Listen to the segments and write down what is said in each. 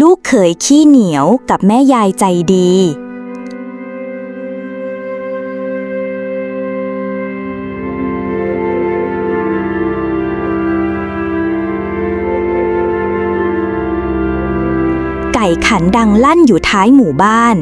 ลูกเขยขี้เหนียวกับแม่ยายใจดี ไก่ขันดังลั่นอยู่ท้ายหมู่บ้าน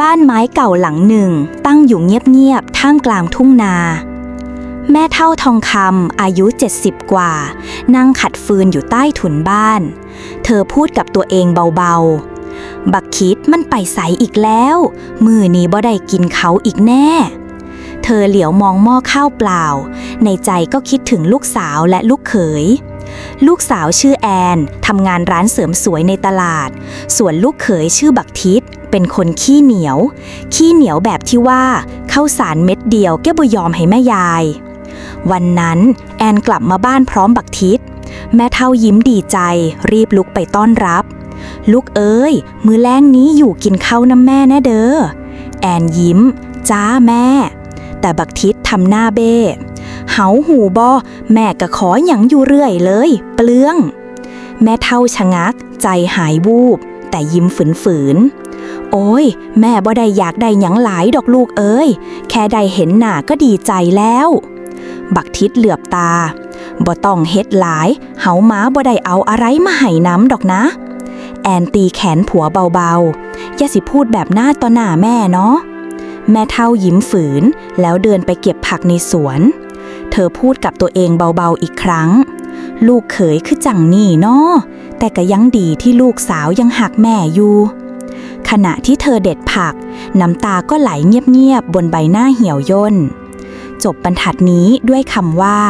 บ้านไม้เก่าหลังหนึ่งตั้งอยู่เงียบๆท่ามกลางทุ่งนา แม่เท่าทองคำอายุ 70 กว่า นั่งขัดฟืนอยู่ใต้ถุนบ้าน เธอพูดกับตัวเองเบาๆ บักคิดมันไปใสอีกแล้ว มือนี้บ่ได้กินเขาอีกแน่ เธอเหลียวมองหม้อข้าวเปล่า ในใจก็คิดถึงลูกสาวและลูกเขย ลูกสาวชื่อแอนทำงานร้านเสริมสวยในตลาด ส่วนลูกเขยชื่อบักทิดเป็นคนขี้เหนียว ขี้เหนียวแบบที่ว่าข้าวสารเม็ดเดียวแกบ่ยอมให้แม่ยาย วันนั้นแอนกลับมาบ้านพร้อมบักทิดแม่เท่ายิ้มดีใจ รีบลุกไปต้อนรับ ลูกเอ้ย มือแรงนี้อยู่กินข้าวน้ำแม่แน่เด้อแอนยิ้ม จ้าแม่ แต่บักทิดทำหน้าเบ้เหาหูบอแม่ก็ขอหยังอยู่เรื่อยเลย เปลือง แม่เท่าชะงัก ใจหายวูบ แต่ยิ้มฝืนๆโอ้ย แม่บ่ได้อยากได้หยังหลายดอกลูกเอ้ย แค่ได้เห็นหน้าก็ดีใจแล้ว บักทิดเหลือบตา บ่ต้องเฮ็ดหลายเฮาหมาบ่ได้เอาอะไรมาให้น้ำดอกนะ แอนตีแขนผัวเบาๆ อย่าสิพูดแบบหน้าต่อหน้าแม่เนาะ แม่เท่ายิ้มฝืน แล้วเดินไปเก็บผักในสวน เธอพูดกับตัวเองเบาๆอีกครั้ง ลูกเขยคือจังนี่เนาะ แต่ก็ยังดีที่ลูกสาวยังหักแม่อยู่ขณะที่เธอเด็ดผัก น้ำตาก็ไหลเงียบๆบนใบหน้าเหี่ยวย่น จบบรรทัดนี้ด้วยคำว่า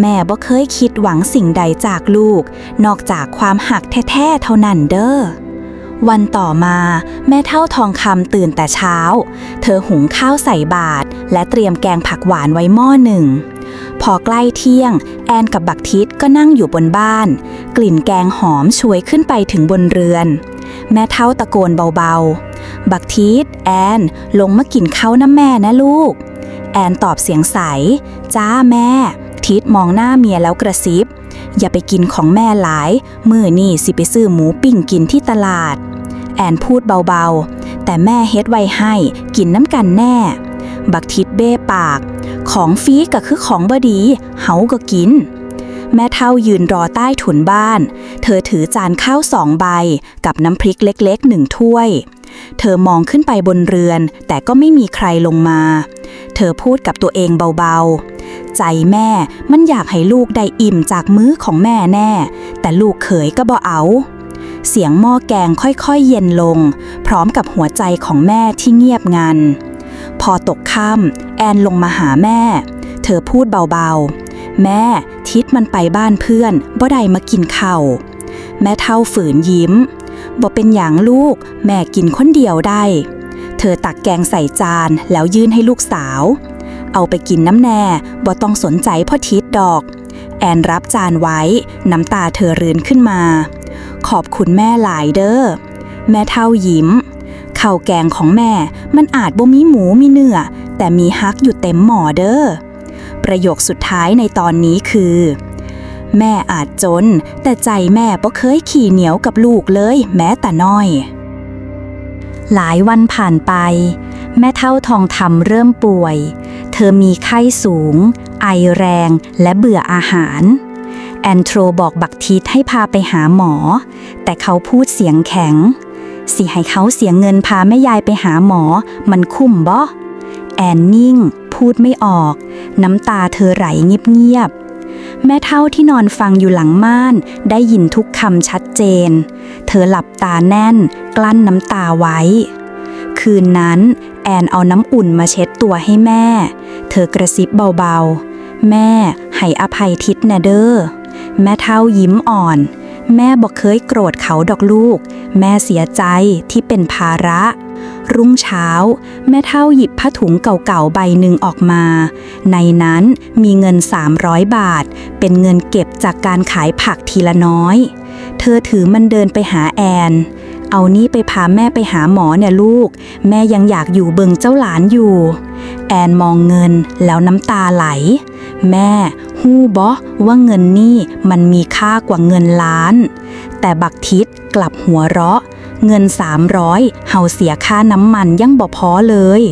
แม่บ่เคยคิดหวังสิ่งใดจากลูก นอกจากความหักแท้ๆเท่านั้นเด้อวันต่อมาแม่เท่าทองคำตื่นแต่เช้า เธอหุงข้าวใส่บาตรและเตรียมแกงผักหวานไว้หม้อหนึ่ง พอใกล้เที่ยง แอนกับบักทิดก็นั่งอยู่บนบ้าน กลิ่นแกงหอมช่วยขึ้นไปถึงบนเรือน แม่เท่าตะโกนเบาๆ บักทิดแอน ลงมากินข้าวน้ำแม่นะลูก แอนตอบเสียงใส จ้าแม่ ทิดมองหน้าเมียแล้วกระซิบ อย่าไปกินของแม่หลาย มือนี่สิไปซื้อหมูปิ้งกินที่ตลาด แอนพูดเบาๆ แต่แม่เฮ็ดไว้ให้กินน้ำกันแน่ บักทิดเบ้ปาก ของฟรีก็คือของบดี เฮาก็กิน แม่เท่ายืนรอใต้ถุนบ้าน เธอถือจานข้าวสองใบกับน้ำพริกเล็กๆหนึ่งถ้วย เธอมองขึ้นไปบนเรือน แต่ก็ไม่มีใครลงมา เธอพูดกับตัวเองเบาๆ ใจแม่มันอยากให้ลูกได้อิ่มจากมื้อของแม่แน่ แต่ลูกเขยก็บ่เอา เสียงหม้อแกงค่อยๆเย็นลง พร้อมกับหัวใจของแม่ที่เงียบงัน พอตกค่ำแอนลงมาหาแม่ เธอพูดเบาๆ แม่ทิดมันไปบ้านเพื่อนบ่ได้มากินข้าวแม่เท่าฝืนยิ้ม บ่เป็นอย่างลูก แม่กินคนเดียวได้ เธอตักแกงใส่จานแล้วยื่นให้ลูกสาว เอาไปกินน้ำแน่บ่ต้องสนใจพ่อทิดดอก แอนรับจานไว้ น้ำตาเธอรื้นขึ้นมา ขอบคุณแม่หลายเด้อ แม่เท่ายิ้มข้าวแกงของแม่มันอาจบ่มีหมูมีเนื้อแต่มีฮักอยู่เต็มหม้อเด้อประโยคสุดท้ายในตอนนี้คือ แม่อาจจน แต่ใจแม่บ่เคยขี่เหนียวกับลูกเลยแม้แต่น้อย หลายวันผ่านไป แม่เท่าทองคำเริ่มป่วย เธอมีไข้สูง ไอแรงและเบื่ออาหาร แอนโทรบอกบักทีทให้พาไปหาหมอ แต่เขาพูดเสียงแข็ง สิให้เขาเสียเงินพาแม่ยายไปหาหมอ มันคุ้มบ่แอนนิ่ง พูดไม่ออก น้ำตาเธอไหลเงียบๆ แม่เท่าที่นอนฟังอยู่หลังม่าน ได้ยินทุกคำชัดเจน เธอหลับตาแน่น กลั้นน้ำตาไว้ คืนนั้น แอนเอาน้ำอุ่นมาเช็ดตัวให้แม่ เธอกระซิบเบาๆ แม่ให้อภัยทิดนะเด้อแม่เท่ายิ้มอ่อน แม่บอกเคยโกรธเขาดอกลูก แม่เสียใจที่เป็นภาระ รุ่งเช้า แม่เท่าหยิบผ้าถุงเก่าๆใบหนึ่งออกมา ในนั้นมีเงิน 300 บาท เป็นเงินเก็บจากการขายผักทีละน้อย เธอถือมันเดินไปหาแอน เอานี่ไปพาแม่ไปหาหมอเนี่ยลูก แม่ยังอยากอยู่เบิงเจ้าหลานอยู่ แอนมองเงินแล้วน้ำตาไหล แม่ฮู้บอว่าเงินนี่มันมีค่ากว่าเงินล้าน แต่บักทิดกลับหัวเราะ เงิน 300เฮาเสียค่าน้ำมันยังบ่พอเลย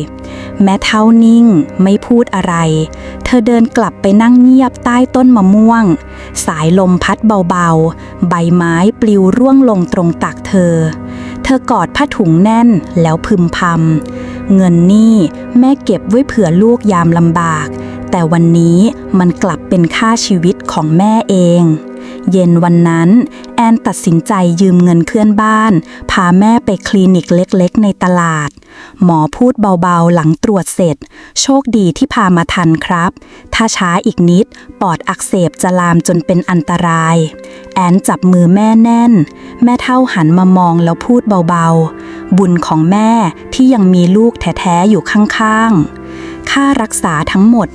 แม่เท่านิ่งไม่พูดอะไร เธอเดินกลับไปนั่งเงียบใต้ต้นมะม่วง สายลมพัดเบาๆ ใบไม้ปลิวร่วงลงตรงตักเธอ เธอกอดผ้าถุงแน่นแล้วพึมพำเงินนี่แม่เก็บไว้เผื่อลูกยามลำบาก แต่วันนี้มันกลับเป็นค่าชีวิตของแม่เองเย็นวันนั้น อนตัดสินใจยืมเงินเพื่อนบ้าน พาแม่ไปคลินิกเล็กๆ ในตลาด หมอพูดเบาๆหลังตรวจเสร็จ โชคดีที่พามาทันครับ ถ้าช้าอีกนิด ปอดอักเสบจะลามจนเป็นอันตราย แอนจับมือแม่แน่น แม่เท่าหันมามองแล้วพูดเบาๆ บุญของแม่ที่ยังมีลูกแท้ๆอยู่ข้างๆ ค่ารักษาทั้งหมด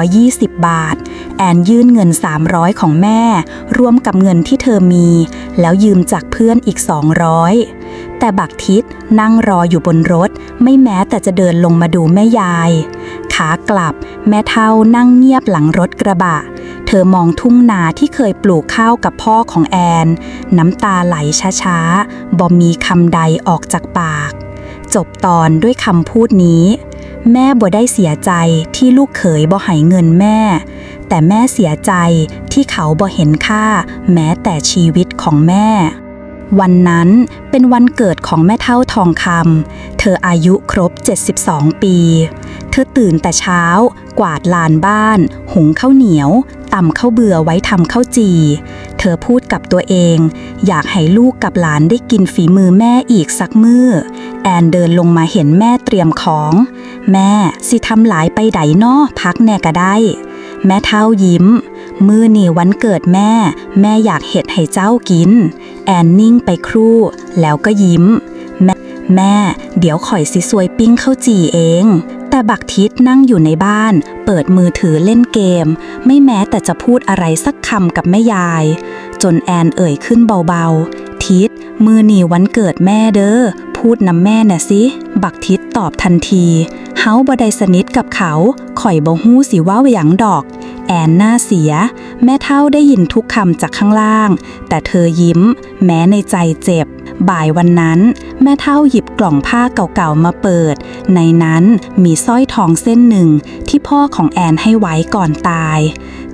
920 บาท แอนยื่นเงิน 300 ของแม่ รวมกับเงินที่เธอมี แล้วยืมจากเพื่อนอีก 200 แต่บักทิศนั่งรออยู่บนรถ ไม่แม้แต่จะเดินลงมาดูแม่ยาย ขากลับ แม่เท่านั่งเงียบหลังรถกระบะ เธอมองทุ่งนาที่เคยปลูกข้าวกับพ่อของแอน น้ำตาไหลช้าๆบ่มีคำใดออกจากปาก จบตอนด้วยคำพูดนี้ แม่บ่ได้เสียใจที่ลูกเขยบ่ให้เงินแม่ แต่แม่เสียใจที่เขาบ่เห็นค่า แม้แต่ชีวิตของแม่ วันนั้นเป็นวันเกิดของแม่เท่าทองคำเธออายุครบ 72 ปี เธอตื่นแต่เช้า กวาดลานบ้าน หุงข้าวเหนียวตำข้าวเบื่อไว้ทำข้าวจี เธอพูดกับตัวเอง อยากให้ลูกกับหลานได้กินฝีมือแม่อีกสักมือแอนเดินลงมาเห็นแม่เตรียมของ แม่สิทำหลายไปไดนอพักแน่ก็ได้ แม่เท่ายิ้ม มือนี่วันเกิดแม่ แม่อยากเห็ดให้เจ้ากิน แอนนิ่งไปครู่ แล้วก็ยิ้ม แม่แม่ เดี๋ยวข่อยสิซวยปิ้งข้าวจี่เอง แต่บักทิศนั่งอยู่ในบ้าน เปิดมือถือเล่นเกม ไม่แม้แต่จะพูดอะไรสักคำกับแม่ยาย จนแอนเอ่ยขึ้นเบาๆ ทิศมือหนีวันเกิดแม่เด้อพูดนำแม่น่ะสิ บักทิศ ตอบทันที เฮาบ่ได้สนิทกับเขาข่อยบ่ฮู้สิว่าหยังดอก แอนหน้าเสีย แม่เท่าได้ยินทุกคำจากข้างล่าง แต่เธอยิ้ม แม้ในใจเจ็บ บ่ายวันนั้น แม่เท่าหยิบกล่องผ้าเก่าๆมาเปิด ในนั้นมีสร้อยทองเส้นหนึ่งที่พ่อของแอนให้ไว้ก่อนตาย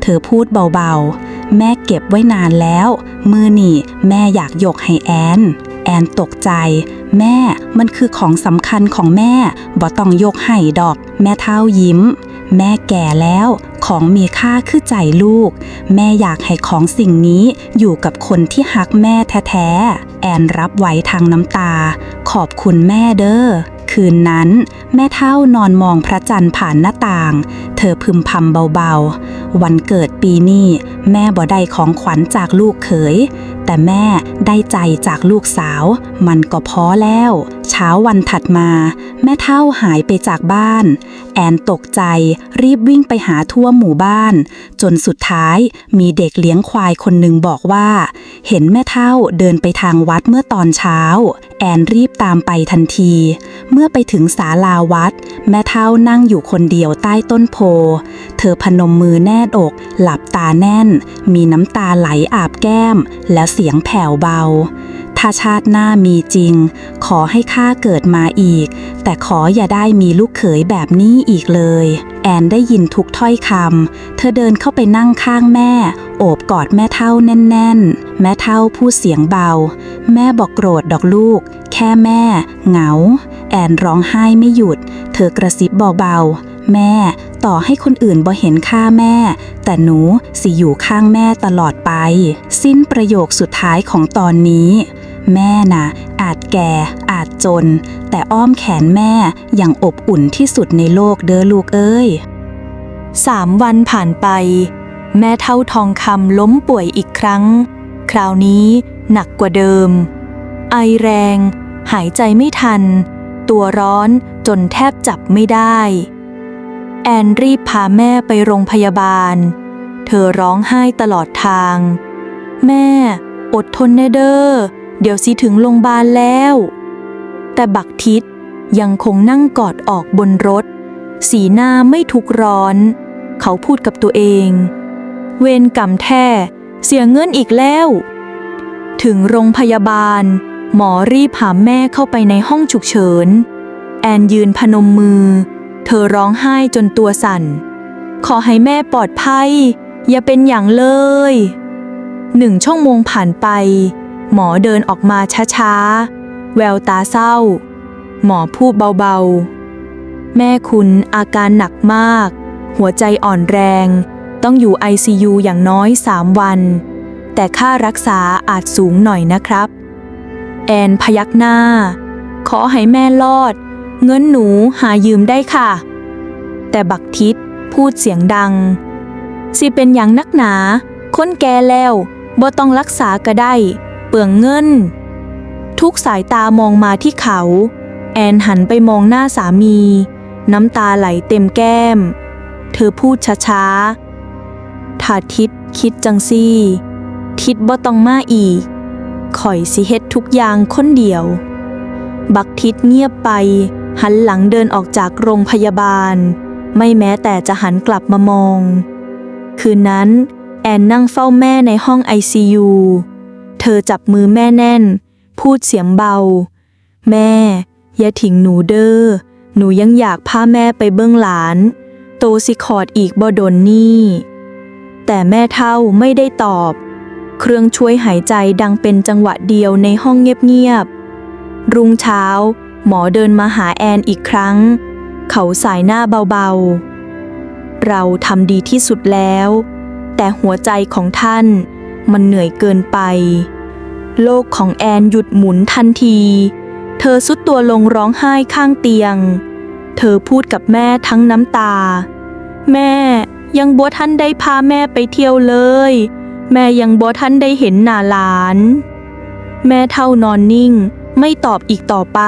เธอพูดเบาๆ แม่เก็บไว้นานแล้ว มือนี่แม่อยากยกให้แอน แอนตกใจ แม่มันคือของสำคัญของแม่บ่ต้องยกให้ดอก แม่เท่ายิ้ม แม่แก่แล้วของมีค่าคือใจลูก แม่อยากให้ของสิ่งนี้อยู่กับคนที่ฮักแม่แท้ๆแอนรับไว้ทางน้ำตา ขอบคุณแม่เด้อคืนนั้น แม่เท่านอนมองพระจันทร์ผ่านหน้าต่าง อพึมพำเบาๆ วันเกิดปีนี้แม่บ่ได้ของขวัญจากลูกเขย แต่แม่ได้ใจจากลูกสาว มันก็พอแล้ว เช้าวันถัดมา แม่เท่าหายไปจากบ้าน แอนตกใจรีบวิ่งไปหาทั่วหมู่บ้าน จนสุดท้ายมีเด็กเลี้ยงควายคนหนึ่งบอกว่า เห็นแม่เท่าเดินไปทางวัดเมื่อตอนเช้า แอนรีบตามไปทันที เมื่อไปถึงศาลาวัด แม่เท่านั่งอยู่คนเดียวใต้ต้นโพเธอพนมมือแน่ดอก หลับตาแน่น มีน้ำตาไหลอาบแก้ม แล้วเสียงแผ่วเบา ถ้าชาติหน้ามีจริง ขอให้ข้าเกิดมาอีก แต่ขออย่าได้มีลูกเขยแบบนี้อีกเลย แอนได้ยินทุกถ้อยคำ เธอเดินเข้าไปนั่งข้างแม่ โอบกอดแม่เท่าแน่น ๆ แม่เท่าพูดเสียงเบา แม่บอกโกรธดอกลูก แค่แม่ เหงา แอนร้องไห้ไม่หยุด เธอกระซิบเบาๆแม่ ต่อให้คนอื่นบ่เห็นค่าแม่ แต่หนูสิอยู่ข้างแม่ตลอดไป สิ้นประโยคสุดท้ายของตอนนี้ แม่น่ะ อาจแก่ อาจจน แต่อ้อมแขนแม่อยังอบอุ่นที่สุดในโลกเด้อลูกเอ้ยสามวันผ่านไป แม่เท่าทองคำล้มป่วยอีกครั้ง คราวนี้หนักกว่าเดิม ไอแรง หายใจไม่ทัน ตัวร้อนจนแทบจับไม่ได้ แอนรีบพาแม่ไปโรงพยาบาล เธอร้องไห้ตลอดทาง แม่ อดทนแน่เด้อ เดี๋ยวสิถึงโรงพยาบาลแล้ว แต่บักทิศยังคงนั่งกอดออกบนรถ สีหน้าไม่ทุกร้อน เขาพูดกับตัวเอง เวรกรรมแท้เสียเงินอีกแล้ว ถึงโรงพยาบาล หมอรีบหามแม่เข้าไปในห้องฉุกเฉิน แอนยืนพนมมือ เธอร้องไห้จนตัวสั่น ขอให้แม่ปลอดภัย อย่าเป็นอย่างเลยหนึ่งชั่วโมงผ่านไป หมอเดินออกมาช้าๆ แววตาเศร้า หมอพูดเบาๆ แม่คุณอาการหนักมาก หัวใจอ่อนแรง ต้องอยู่ ICU อย่างน้อย3วัน แต่ค่ารักษาอาจสูงหน่อยนะครับ แอนพยักหน้า ขอให้แม่รอด เงินหนูหายืมได้ค่ะ แต่บักทิศพูดเสียงดัง สิเป็นอย่างนักหนา คนแก่แล้วบ่ต้องรักษาก็ได้ เปลืองเงิน ทุกสายตามองมาที่เขา แอนหันไปมองหน้าสามี น้ำตาไหลเต็มแก้ม เธอพูดช้าๆถ้าทิดคิดจังซี่ ทิดบ่ต้องมาอีกข่อยสิเฮ็ดทุกอย่างคนเดียว บักทิดเงียบไป หันหลังเดินออกจากโรงพยาบาล ไม่แม้แต่จะหันกลับมามอง คืนนั้น แอนนั่งเฝ้าแม่ในห้อง ICU เธอจับมือแม่แน่น พูดเสียงเบา แม่ อย่าทิ้งหนูเด้อ หนูยังอยากพาแม่ไปเบื้องหลาน โตสิคอดอีกบ่โดนนี่ แต่แม่เท่าไม่ได้ตอบ เครื่องช่วยหายใจดังเป็นจังหวะเดียวในห้องเงียบๆ รุ่งเช้า หมอเดินมาหาแอนอีกครั้ง เขาสายหน้าเบาๆ เราทำดีที่สุดแล้ว แต่หัวใจของท่านมันเหนื่อยเกินไป โลกของแอนหยุดหมุนทันที เธอสุดตัวลงร้องไห้ข้างเตียง เธอพูดกับแม่ทั้งน้ำตา แม่ยังบัวท่านได้พาแม่ไปเที่ยวเลย แม่ยังบัวท่านได้เห็นหน้าหลาน แม่เท่านอนนิ่ง ไม่ตอบอีกต่อไป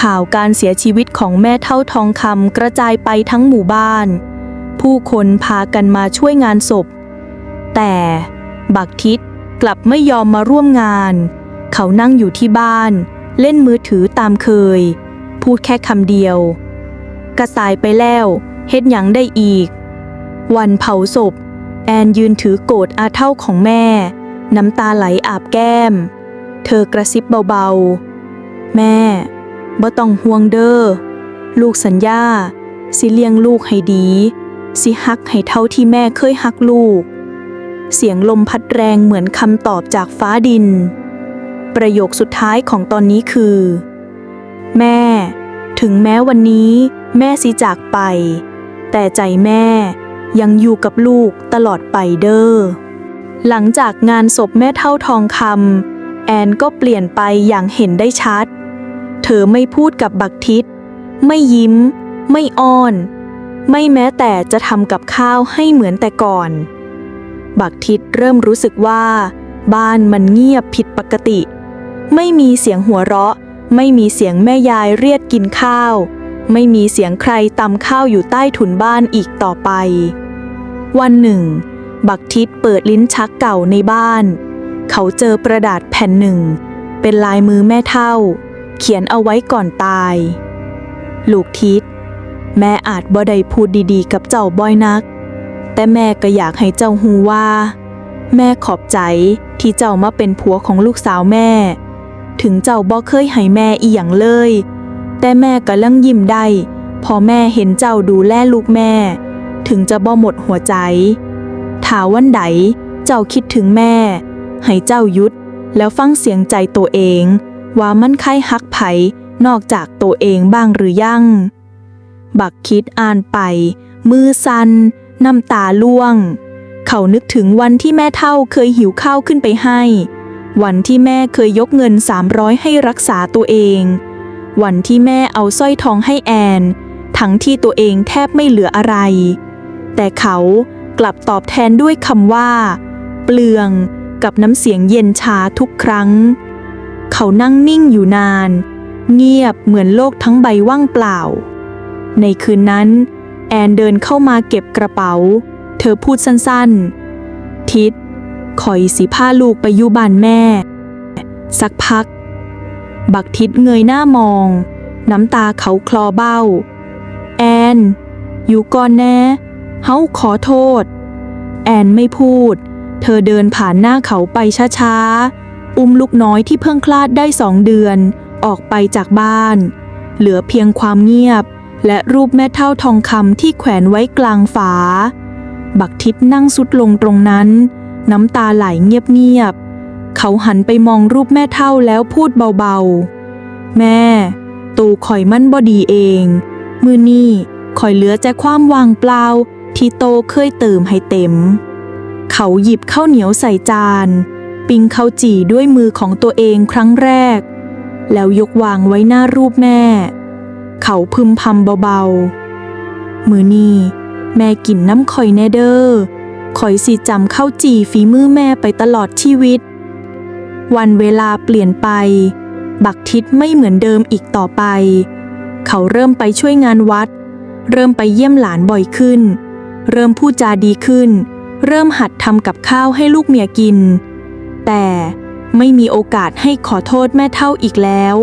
ข่าวการเสียชีวิตของแม่เท่าทองคำกระจายไปทั้งหมู่บ้าน ผู้คนพากันมาช่วยงานศพ แต่บักทิศกลับไม่ยอมมาร่วมงาน เขานั่งอยู่ที่บ้าน เล่นมือถือตามเคย พูดแค่คำเดียว กระสายไปแล้วเฮ็ดหยังได้อีก วันเผาศพ แอนยืนถือโกรธอาเท่าของแม่ น้ำตาไหลอาบแก้ม เธอกระซิบเบาๆ แม่บ่ต้องห่วงเด้อ ลูกสัญญา สิเลี้ยงลูกให้ดี สิฮักให้เท่าที่แม่เคยฮักลูก เสียงลมพัดแรงเหมือนคำตอบจากฟ้าดิน ประโยคสุดท้ายของตอนนี้คือ แม่ ถึงแม้วันนี้แม่สิจากไป แต่ใจแม่ยังอยู่กับลูกตลอดไปเด้อ หลังจากงานศพแม่เท่าทองคำ แอนก็เปลี่ยนไปอย่างเห็นได้ชัด เธอไม่พูดกับบักทิศไม่ยิ้ม ไม่อ้อน ไม่แม้แต่จะทำกับข้าวให้เหมือนแต่ก่อน บักทิศเริ่มรู้สึกว่า บ้านมันเงียบผิดปกติ ไม่มีเสียงหัวเราะ ไม่มีเสียงแม่ยายเรียกกินข้าว ไม่มีเสียงใครตำข้าวอยู่ใต้ถุนบ้านอีกต่อไป วันหนึ่ง บักทิศเปิดลิ้นชักเก่าในบ้าน เขาเจอกระดาษแผ่นหนึ่ง เป็นลายมือแม่เท่า เขียนเอาไว้ก่อนตาย ลูกทิศแม่อาจบ่ได้พูดดีๆ กับเจ้าบ่อยนัก แต่แม่ก็อยากให้เจ้าฮูว่า แม่ขอบใจที่เจ้ามาเป็นผัวของลูกสาวแม่ ถึงเจ้าบ่เคยให้แม่อีหยังเลย แต่แม่ก็ลังยิ้มได้พอแม่เห็นเจ้าดูแลลูกแม่ ถึงจะบ่หมดหัวใจ ถาวันใดเจ้าคิดถึงแม่ ให้เจ้ายุด แล้วฟังเสียงใจตัวเอง ว่ามันใครฮักไผนอกจากตัวเองบ้างหรือยัง บักคิดอ่านไป มือสันน้ำตาล่วง เขานึกถึงวันที่แม่เท่าเคยหิวข้าวขึ้นไปให้ วันที่แม่เคยยกเงิน 300 ให้รักษาตัวเอง วันที่แม่เอาสร้อยทองให้แอน ทั้งที่ตัวเองแทบไม่เหลืออะไร แต่เขากลับตอบแทนด้วยคำว่า เปลือง กับน้ำเสียงเย็นชาทุกครั้ง เขานั่งนิ่งอยู่นาน เงียบเหมือนโลกทั้งใบว่างเปล่า ในคืนนั้น แอนเดินเข้ามาเก็บกระเป๋า เธอพูดสั้นๆ ทิดคอยสิพาลูกไปยูบานแม่ สักพัก บักทิดเงยหน้ามอง น้ำตาเขาคลอเบ้า แอน อยู่ก่อนแน่เฮาขอโทษ แอนไม่พูด เธอเดินผ่านหน้าเขาไปช้าๆ อุ้มลูกน้อยที่เพิ่งคลาดได้สองเดือน ออกไปจากบ้าน เหลือเพียงความเงียบ และรูปแม่เท่าทองคำที่แขวนไว้กลางฝา บักทิศนั่งสุดลงตรงนั้น น้ำตาไหลเงียบๆ เขาหันไปมองรูปแม่เท่าแล้วพูดเบาๆ แม่ ตูข่อยมั่นบอดีเอง มือนี่ข่อยเหลือแต่ความวางเปล่าที่โตเคยเติมให้เต็ม เขาหยิบข้าวเหนียวใส่จาน ปิ้งข้าวจี่ด้วยมือของตัวเองครั้งแรก แล้วยกวางไว้หน้ารูปแม่ เขาพึมพำเบาๆ มือนี่แม่กินน้ำข่อยแน่เด้อข่อยสิจำข้าวจี่ฝีมือแม่ไปตลอดชีวิต วันเวลาเปลี่ยนไป บักทิศไม่เหมือนเดิมอีกต่อไป เขาเริ่มไปช่วยงานวัด เริ่มไปเยี่ยมหลานบ่อยขึ้น เริ่มพูดจาดีขึ้น เริ่มหัดทำกับข้าวให้ลูกเมียกิน แต่ไม่มีโอกาสให้ขอโทษแม่เท่าอีกแล้ว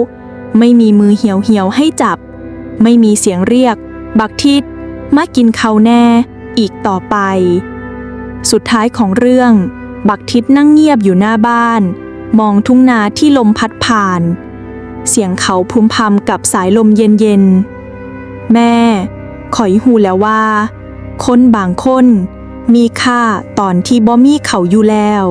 ไม่มีมือเหี่ยวเหี่ยวๆให้จับ ไม่มีเสียงเรียก บักทิศมากินเขาวแน่ อีกต่อไป สุดท้ายของเรื่อง บักทิศนั่งเงียบอยู่หน้าบ้าน มองทุ่งนาที่ลมพัดผ่าน เสียงเขาพุมพำกับสายลมเย็นๆแม่ ขอยหูแล้วว่า คนบางคน มีค่าตอนที่บ่มีเขาอยู่แล้ว